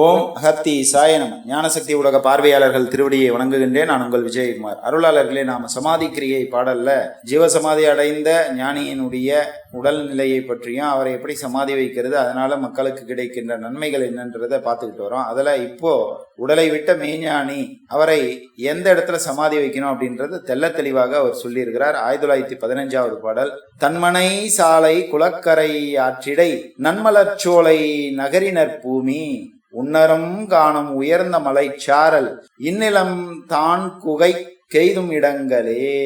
ஓம் அகத்தி சாயனம் ஞானசக்தி உலக பார்வையாளர்கள் திருவடியை வணங்குகின்றேன். நான் உங்கள் விஜயகுமார். அருளாளர்களே நாம் சமாதி கிரியை பாடல்ல ஜீவசமாதி அடைந்த ஞானியினுடைய உடல்நிலையை பற்றியும் அவரை எப்படி சமாதி வைக்கிறது அதனால மக்களுக்கு கிடைக்கின்ற நன்மைகள் என்னன்றதை பார்த்துக்கிட்டு வரோம். அதில் இப்போ உடலை விட்ட மெய்ஞானி அவரை எந்த இடத்துல சமாதி வைக்கணும் அப்படின்றது தெள்ள தெளிவாக அவர் சொல்லியிருக்கிறார். ஆயிரத்தி தொள்ளாயிரத்தி பதினஞ்சாவது பாடல் தன்மனை சாலை குளக்கரை ஆற்றிடை நன்மலர்ச்சோலை நகரினர் பூமி உன்னரும் காணும் உயர்ந்த மலைச்சாரல் இந்நிலம் தான் குகை கெய்தும் இடங்களே.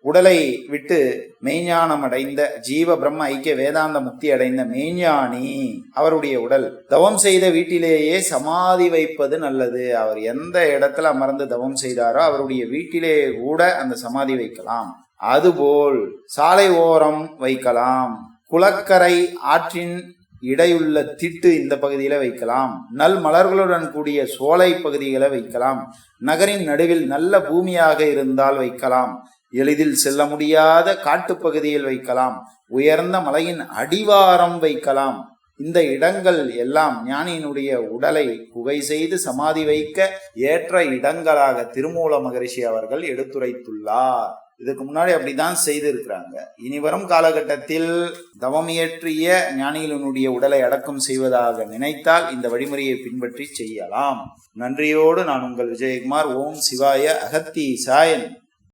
உடலை விட்டு மெய்ஞானம் அடைந்த ஜீவ பிரம்ம ஐக்கிய வேதாந்த முக்தி அடைந்த மெய்ஞானி அவருடைய உடல். தவம் செய்த வீட்டிலேயே சமாதி வைப்பது நல்லது. அவர் எந்த இடத்துல அமர்ந்து தவம் செய்தாரோ அவருடைய வீட்டிலே கூட அந்த சமாதி வைக்கலாம். அதுபோல் சாலை ஓரம் வைக்கலாம். குளக்கரை ஆற்றின் இடையுள்ள திட்டு இந்த பகுதியில் வைக்கலாம். நல் மலர்களுடன் கூடிய சோலை பகுதிகளை வைக்கலாம். நகரின் நடுவில் நல்ல பூமியாக இருந்தால் வைக்கலாம். எளிதில் செல்ல முடியாத காட்டுப்பகுதியில் வைக்கலாம். உயர்ந்த மலையின் அடிவாரம் வைக்கலாம். இந்த இடங்கள் எல்லாம் ஞானியினுடைய உடலை புகை செய்து சமாதி வைக்க ஏற்ற இடங்களாக திருமூல மகரிஷி அவர்கள் எடுத்துரைத்துள்ளார். இதுக்கு முன்னாடி அப்படிதான் செய்திருக்கிறாங்க. இனி வரும் காலகட்டத்தில் தவம் இயற்றிய ஞானிகளினுடைய உடலை அடக்கம் செய்வதாக நினைத்தால் இந்த வழிமுறையை பின்பற்றி செய்யலாம். நன்றியோடு நான் உங்கள் விஜயகுமார். ஓம் சிவாய அகத்தி சாயன்